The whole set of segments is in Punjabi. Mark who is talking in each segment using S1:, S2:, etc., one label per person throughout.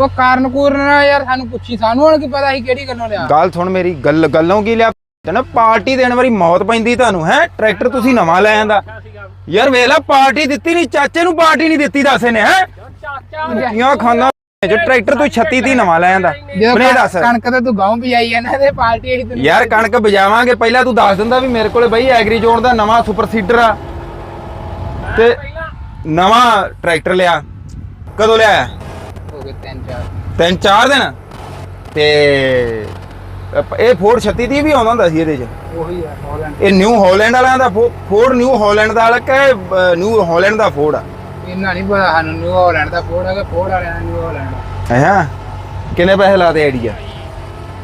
S1: ਉਹ ਕਾਰਨ ਕੂਰਨ ਨਾ ਯਾਰ ਸਾਨੂੰ ਪੁੱਛੀ ਸਾਨੂੰ ਹੁਣ ਕੀ ਪਤਾ ਸੀ ਕਿਹੜੀ ਗੱਲੋਂ ਲਿਆ।
S2: ਗੱਲ ਸੁਣ ਮੇਰੀ ਗੱਲ ਗੱਲੋਂ ਕੀ ਲਿਆ? ਤੇ ਨਾ ਪਾਰਟੀ ਦੇਣ ਵਾਰੀ ਮੌਤ ਪੈਂਦੀ ਤੁਹਾਨੂੰ ਹੈ? ਟਰੈਕਟਰ ਤੁਸੀਂ ਨਵਾਂ ਲੈ ਆਂਦਾ। ਯਾਰ ਵੇਖ ਲੈ ਪਾਰਟੀ ਦਿੱਤੀ ਨਹੀਂ ਚਾਚੇ ਨੂੰ ਪਾਰਟੀ ਨਹੀਂ ਦਿੱਤੀ ਦੱਸ ਇਹਨੇ ਹੈ? ਕਿਉਂ ਖਾਂਦਾ? ਜੋ ਟਰੈਕਟਰ ਤੂੰ 36 ਦੀ ਨਵਾਂ ਲੈ ਆਂਦਾ। ਬਨੇ ਦੱਸ।
S1: ਕਣਕ- ਤੇ ਤੂੰ ਗਾਉਂ ਪਜਾਈ ਆ ਨਾ ਤੇ ਪਾਰਟੀ ਇਹੀ ਤੈਨੂੰ।
S2: ਯਾਰ ਕਣਕ ਬਜਾਵਾਂਗੇ ਪਹਿਲਾਂ ਤੂੰ ਦੱਸ ਦਿੰਦਾ ਵੀ ਮੇਰੇ ਕੋਲੇ ਬਈ ਐਗਰੀ ਜ਼ੋਨ ਦਾ ਨਵਾਂ ਸੁਪਰ ਸੀਡਰ ਆ। ਤੇ ਨਵਾਂ ਟਰੈਕਟਰ ਲਿਆ। ਕਦੋਂ ਲਿਆ
S1: ਗਏ ਤਿੰਨ ਚਾਰ।
S2: ਤਿੰਨ ਚਾਰ ਦਿਨ? ਤੇ ਇਹ ਫੋਰਡ 36 ਦੀ ਵੀ ਆਉਂਦਾ ਹੁੰਦਾ ਸੀ ਇਹਦੇ 'ਚ?
S1: ਉਹੀ ਆ ਹਾਲੈਂਡ
S2: ਇਹ ਨਿਊ ਹਾਲੈਂਡ ਵਾਲਿਆਂ ਦਾ ਫੋਰਡ ਨਿਊ ਹਾਲੈਂਡ ਦਾ ਵਾਲਾ ਕਿ ਨਿਊ ਹਾਲੈਂਡ ਦਾ ਫੋਰਡ ਆ?
S1: ਇਹਨਾਂ ਨਹੀਂ ਪਤਾ ਸਾਨੂੰ ਨਿਊ ਹਾਲੈਂਡ ਦਾ ਫੋੜ ਹੈਗਾ ਫੋੜ ਵਾਲਿਆਂ ਦਾ ਨਿਊ ਹਾਲੈਂਡ
S2: ਹੈ? ਕਿੰਨੇ ਪੈਸੇ ਲਾਦੇ ਆਈਡੀਆ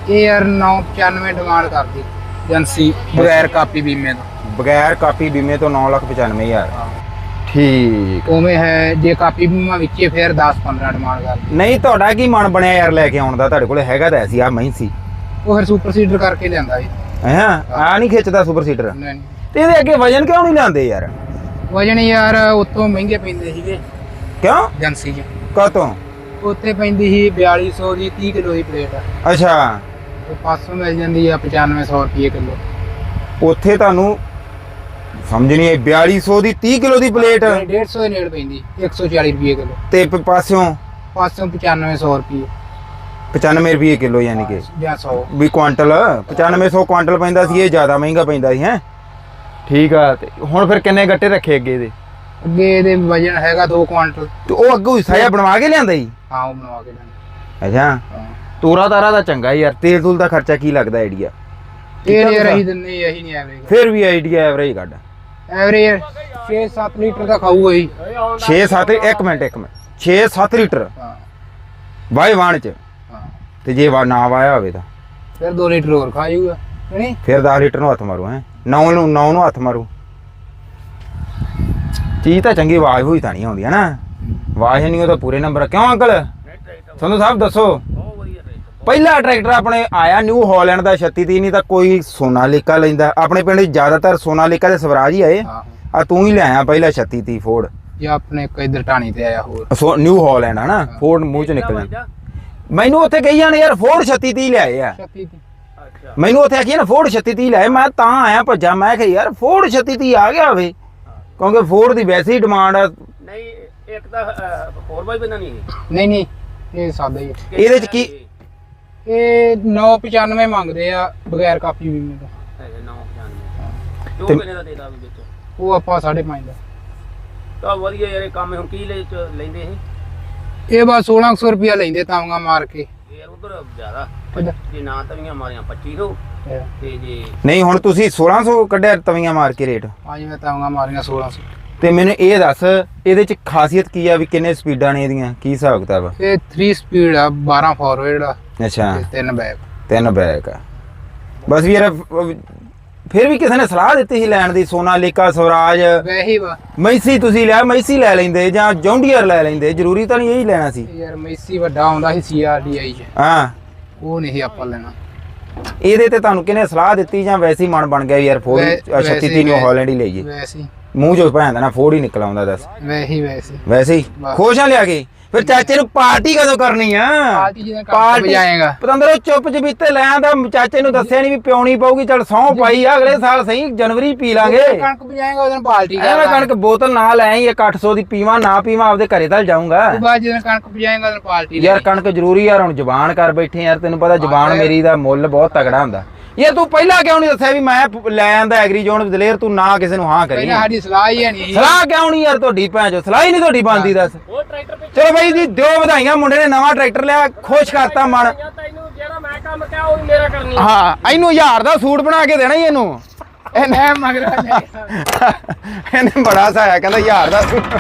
S1: ਇਹ ਯਾਰ 995 ਡਿਮਾਂਡ ਕਰਦੀ ਏਜੰਸੀ ਬਗੈਰ ਕਾਪੀ ਬੀਮੇ ਤੋਂ।
S2: ਬਗੈਰ ਕਾਪੀ ਬੀਮੇ ਤੋਂ 995000 ਠੀਕ।
S1: ਉਵੇਂ ਹੈ ਜੇ ਕਾਪੀ ਬੀਮਾ ਵਿੱਚੇ ਫਿਰ 10 15 ਡਿਮਾਂਡ ਕਰਦੀ
S2: ਨਹੀਂ ਤੁਹਾਡਾ ਕੀ ਮਨ ਬਣਿਆ ਯਾਰ ਲੈ ਕੇ ਆਉਣ ਦਾ? ਤੁਹਾਡੇ ਕੋਲੇ ਹੈਗਾ ਤਾਂ ਸੀ ਆ ਮਹੀਂ ਸੀ।
S1: ਉਹ ਫਿਰ ਸੁਪਰ ਸੀਡਰ ਕਰਕੇ ਲਿਆਂਦਾ ਸੀ।
S2: ਹੈ? ਆ ਨਹੀਂ ਖਿੱਚਦਾ ਸੁਪਰ ਸੀਟਰ
S1: ਨਹੀਂ ਨਹੀਂ।
S2: ਤੇ ਇਹਦੇ ਅੱਗੇ ਵਜਨ ਕਿਉਂ ਨਹੀਂ ਲਾਉਂਦੇ ਯਾਰ?
S1: ਵਜਨ ਯਾਰ ਉੱਥੋਂ ਮਹਿੰਗੇ ਪੈਂਦੇ ਸੀਗੇ।
S2: ਕਿਉਂ?
S1: ਏਜੰਸੀ 'ਚ।
S2: ਕਾਤੋਂ
S1: ਉੱਥੇ ਪੈਂਦੀ ਸੀ 4200 ਦੀ 30 ਕਿਲੋ ਦੀ ਪਲੇਟ।
S2: ਅੱਛਾ।
S1: ਉਹ 500 ਮਿਲ ਜਾਂਦੀ ਆ 9500 ਰੁਪਏ ਕਿਲੋ।
S2: ਉੱਥੇ ਤੁਹਾਨੂੰ ਸਮਝ ਨਹੀਂ ਆਈ 4200 ਦੀ 30 ਕਿਲੋ ਦੀ ਪਲੇਟ।
S1: 150 ਦੇ ਨੇੜ ਪੈਂਦੀ 140 ਰੁਪਏ ਕਿਲੋ।
S2: ਤੇ ਪ- ਪਾਸਿਓਂ?
S1: 595 ਰੁਪਏ।
S2: 95 ਰੁਪਏ ਕਿਲੋ ਯਾਨੀ ਕਿ?
S1: ਜਾਂ 100
S2: ਵੀ ਕੁਆਂਟਲ 9500 ਕੁਆਂਟਲ ਪੈਂਦਾ ਸੀ ਇਹ ਜ਼ਿਆਦਾ ਮਹਿੰਗਾ ਪੈਂਦਾ ਸੀ ਹੈ? ਠੀਕ ਆ ਤੇ ਹੁਣ ਫਿਰ ਕਿੰਨੇ ਗੱਟੇ ਰੱਖੇ ਅੱਗੇ ਇਹਦੇ
S1: ਅੱਗੇ ਇਹਦੇ ਵਜਨ ਹੈਗਾ 2 ਕੁਆਂਟਲ।
S2: ਤੇ ਉਹ ਅੱਗੋਂ ਹਿੱਸਾ ਜਿਹਾ ਬਣਵਾ ਕੇ ਲਿਆਂਦਾ ਜੀ?
S1: ਹਾਂ ਉਹ ਬਣਵਾ ਕੇ ਲੈਣਾ
S2: ਅੱਛਾ। ਤੋਰਾ ਤਾਰਾ ਦਾ ਚੰਗਾ ਯਾਰ ਤੇਲ ਤੂਲ ਦਾ ਖਰਚਾ ਕੀ ਲੱਗਦਾ ਆਈਡੀਆ?
S1: ਇਹ ਨਹੀਂ ਰਹੀ ਦਿੰਦੇ ਇਹੀ ਨਹੀਂ ਐਵਰੇਜ
S2: ਫਿਰ ਵੀ ਆਈਡੀਆ ਐਵਰੇਜ ਕੱਢ।
S1: ਐਵਰੇਜ 6-7 ਲੀਟਰ ਦਾ ਖਾਊਗਾ ਹੀ
S2: 6 7 1 ਮਿੰਟ 1 ਮਿੰਟ। 6 7 ਲੀਟਰ।
S1: ਹਾਂ।
S2: ਵਾਣ ਚ।
S1: ਹਾਂ।
S2: ਤੇ ਜੇ ਵਾ ਨਾ ਵਾਇਆ ਹੋਵੇ ਤਾਂ।
S1: ਫਿਰ 2 ਲੀਟਰ ਹੋਰ ਖਾਊਗਾ ਨਹੀਂ?
S2: ਫਿਰ 10 ਲੀਟਰ ਨੂੰ ਹੱਥ ਮਾਰੂ ਹੈ। 9 ਨੂੰ 9 ਨੂੰ ਹੱਥ ਮਾਰੂ। ਚੀਜ਼ ਤਾਂ ਚੰਗੀ ਆਵਾਜ਼ ਹੋਈ ਤਾਂ ਨਹੀਂ ਆਉਂਦੀ ਹੈ। ਨਾ ਆਵਾਜ਼ ਨਹੀਂ ਉਹ ਤਾਂ ਪੂਰੇ ਨੰਬਰ ਕਿਉਂ ਅੰਕਲ? ਤੁਹਾਨੂੰ ਸਾਹਿਬ ਦੱਸੋ। ਪਹਿਲਾ ਟਰੈਕਟਰ ਆਪਣੇ ਆਇਆ ਨਿਊ ਹਾਲੈਂਡ ਦਾ 36 ਨਹੀਂ ਤਾਂ ਕੋਈ ਸੋਨਾਲੀਕਾ ਲੈਂਦਾ। ਆਪਣੇ ਪਿੰਡ ਜ਼ਿਆਦਾਤਰ ਸੋਨਾਲੀਕਾ ਦੇ ਸਵਰਾਜ ਹੀ ਆਏ।
S1: ਹਾਂ।
S2: ਆ ਤੂੰ ਹੀ ਲਿਆਇਆ ਪਹਿਲਾ 36 30 ਫੋਰਡ
S1: ਜੇ ਆਪਣੇ ਕੋਈ ਇਧਰ ਟਾਣੀ ਤੇ ਆਇਆ ਹੋਰ।
S2: ਸੋ ਨਿਊ ਹਾਲੈਂਡ ਹਨਾ ਫੋਰਡ ਮੂੰਹ 'ਚ ਨਿਕਲ ਜਾਂਦਾ ਮੈਨੂੰ ਉੱਥੇ ਕਹੀ ਜਾਣ ਯਾਰ ਫੋਰਡ 36 30 ਲਿਆਏ ਆ।
S1: 36 ਦੀ
S2: ਮੈਨੂੰ ਉੱਥੇ ਆਖੀ ਨਾ ਫੋਰਡ 36 30 ਲਿਆਏ। ਮੈਂ ਤਾਂ ਆਇਆ ਭੱਜਾ ਮੈਂ ਕਿਹਾ ਯਾਰ ਫੋਰਡ 36 30 ਆ ਗਿਆ ਹੋਵੇ ਕਿਉਂਕਿ ਫੋਰਡ ਦੀ ਵੈਸੇ ਹੀ ਡਿਮਾਂਡ ਆ।
S3: ਨਹੀਂ ਇੱਕ ਤਾਂ 4x ਬੰਦਾ ਨਹੀਂ
S1: ਨਹੀਂ ਨਹੀਂ ਇਹ ਸਾਦਾ ਹੀ ਹੈ।
S2: ਇਹਦੇ 'ਚ ਕੀ
S1: ਇਹ 995 ਮੰਗਦੇ ਆ ਬਗੈਰ ਕਾਪੀ ਬੀਮੇ ਤੋਂ।
S3: ਹੈ 995 ਜੋ
S2: ਤੇ-
S3: ਕਿਨੇ ਦਾ ਦੇਦਾ ਵੀ ਵਿੱਚ?
S1: ਉਹ ਆਪਾਂ 5.5 ਦਾ।
S3: ਤਾਂ ਵਧੀਆ ਯਾਰ ਇਹ ਕੰਮ ਹੁਣ ਕੀ ਲੈ ਚ ਲੈਂਦੇ ਇਹ?
S1: ਇਹ ਬਸ 1600 ਰੁਪਿਆ ਲੈਂਦੇ ਤਾਂਗਾ ਮਾਰ ਕੇ।
S3: ਯਾਰ ਉਧਰ ਜ਼ਿਆਦਾ? ਜੇ ਨਾ ਤਵੀਆਂ ਮਾਰੀਆਂ 2500 ਤੇ ਜੇ
S2: ਨਹੀਂ ਹੁਣ ਤੁਸੀਂ 1600 ਕੱਢਿਆ ਤਵੀਆਂ ਮਾਰ ਕੇ ਰੇਟ।
S1: ਅੱਜ ਮੈਂ ਤਾਂਗਾ ਮਾਰੀਆਂ 1600
S2: ਤੇ ਮੈਨੂੰ ਇਹ ਦੱਸ ਇਹਦੇ 'ਚ ਖਾਸੀਅਤ ਕੀ ਆ ਵੀ ਕਿੰਨੇ ਸਪੀਡਾਂ ਨੇ ਇਹਦੀਆਂ? ਕੀ ਹਿਸਾਬ ਕਿਤਾਬ ਆ?
S1: ਇਹ 3 ਸਪੀਡ ਆ 12 ਫਾਰਵਰਡ ਆ
S2: ਅੱਛਾ।
S1: ਤੇ 3 ਬੈਕ
S2: ਤਿੰਨ ਬੈਕ ਆ। ਬਸ ਵੀ ਯਾਰ ਅਹ, ਫਿਰ ਵੀ ਕਿਸੇ ਨੇ ਸਲਾਹ ਦਿੱਤੀ ਸੀ ਲੈਣ ਦੀ? ਸੋਨਾਲੀਕਾ ਸਵਰਾਜ।
S1: ਵੈਸੇ ਹੀ ਵਾ।
S2: ਮੈਸੀ ਤੁਸੀਂ ਲਿਆ ਮੈਸੀ ਲੈ ਲੈਂਦੇ ਜਾਂ ਜੌਂਡੀਅਰ ਲੈ ਲੈਂਦੇ? ਜ਼ਰੂਰੀ ਤਾਂ ਨਹੀਂ ਇਹੀ ਲੈਣਾ ਸੀ।
S1: ਯਾਰ ਮੈਸੀ ਵੱਡਾ ਆਉਂਦਾ ਸੀ ਸੀਆਰਡੀਆਈ ਚ।
S2: ਹਾਂ।
S1: ਉਹ ਨਹੀਂ ਆਪਾਂ ਲੈਣਾ।
S2: ਇਹਦੇ ਤੇ ਤੁਹਾਨੂੰ ਕਿਹਨੇ ਸਲਾਹ ਦਿੱਤੀ ਜਾਂ ਵੈਸੇ ਮਨ ਬਣ ਗਿਆ ਵੀ ਯਾਰ ਫੋਰ
S1: ਵੈ-
S2: 36
S1: ਵੈਸੇ
S2: ਤੀ ਨਿਊ
S1: ਹੀ
S2: ਹਾਲੈਂਡ ਹੀ ਲਈਏ
S1: ਵੈਸੇ ਹੀ।
S2: ਮੂੰਹ ਚੋਂ ਭੈਣ ਦਾ ਨਾ ਫੋੜ ਹੀ ਨਿਕਲ ਆਉਂਦਾ ਦੱਸ।
S1: ਵੈਸੇ ਵੈਸੇ।
S2: ਵੈਸੇ ਹੀ। ਖੁਸ਼ ਆ ਲਿਆ ਕੇ। ਫਿਰ ਚਾਚੇ ਨੂੰ ਪਾਰਟੀ ਕਦੋਂ ਕਰਨੀ ਆ?
S1: ਪਾਰਟੀ ਜਿਹਨੇ ਕੰਮ ਵਜਾਏਗਾ
S2: ਪਤੰਦਰੋ ਚੁੱਪ ਚਬੀਤੇ ਲੈ ਆਂਦਾ ਚਾਚੇ ਨੂੰ ਦੱਸਿਆ ਨਹੀਂ ਵੀ ਪਿਉਣੀ ਪਊਗੀ। ਚਲ ਸੌ ਪਾਈ ਆ ਅਗਲੇ ਸਾਲ ਸਹੀ ਜਨਵਰੀ ਪੀ ਲਾਂਗੇ।
S1: ਕਣਕ ਵਜਾਏਗਾ ਉਹਦੋਂ ਪਾਰਟੀ
S2: ਐਵੇਂ ਕਣਕ ਬੋਤਲ ਨਾ ਲੈ ਆਈ 800 ਦੀ ਪੀਵਾਂ ਨਾ ਪੀਵਾਂ ਆਪਦੇ ਘਰੇ ਤਾਂ ਜਾਊਂਗਾ।
S1: ਉਹ ਬਾਅਦ ਜਦੋਂ ਕਣਕ ਵਜਾਏਗਾ ਉਹਦੋਂ ਪਾਰਟੀ
S2: ਯਾਰ ਕਣਕ ਜ਼ਰੂਰੀ ਯਾਰ ਹੁਣ ਜ਼ਬਾਨ ਕਰ ਬੈਠੇ ਯਾਰ ਤੈਨੂੰ ਪਤਾ ਜ਼ਬਾਨ ਮੇਰੀ ਦਾ ਮੁੱਲ ਬਹੁਤ ਤਗੜਾ ਹੁੰਦਾ। ਯਾਰ ਤੂੰ ਪਹਿਲਾਂ ਕਿਉਂ ਨਹੀਂ ਦੱਸਿਆ ਵੀ ਮੈਂ ਪ- ਲੈ ਆਂਦਾ ਐਗਰੀ ਜ਼ੋਨ ਦਲੇਰ ਤੂੰ ਨਾ ਕਿਸੇ ਨੂੰ ਹਾਂ ਕਰੀ।
S1: ਪਹਿਲਾਂ ਸਾਡੀ ਸਲਾਹ ਹੀ ਹੈ ਨਹੀਂ
S2: ਸਲਾਹ ਕਿਉਂ ਨਹੀਂ ਯਾਰ ਤੁਹਾਡੀ ਭੈਣ ਚੋ ਸਲਾਹ ਹੀ ਨਹੀਂ ਤੁਹਾਡੀ ਬੰਦੀ ਦੱਸ।
S3: ਉਹ ਟਰੈਕਟਰ ਪਿੱਛੇ
S2: ਚਲੋ ਬਾਈ ਜੀ ਦਿਓ ਵਧਾਈਆਂ ਮੁੰਡੇ ਨੇ ਨਵਾਂ ਟਰੈਕਟਰ ਲਿਆ ਖੁਸ਼ ਕਰਤਾ ਮਨ।
S3: ਜਾਂ ਤੈਨੂੰ ਜਿਹੜਾ ਮੈਂ ਕੰਮ ਕਿਹਾ ਉਹ ਵੀ ਮੇਰਾ ਕਰਨੀ
S2: ਹਾਂ ਇਹਨੂੰ ਹਜ਼ਾਰ ਦਾ ਸੂਟ ਬਣਾ ਕੇ ਦੇਣਾ ਹੀ ਇਹਨੂੰ।
S1: ਇਹ ਮਗਰ
S2: ਇਹਨੇ ਬੜਾ ਸਾਇਆ ਕਹਿੰਦਾ ਹਜ਼ਾਰ ਦਾ ਸੂਟ।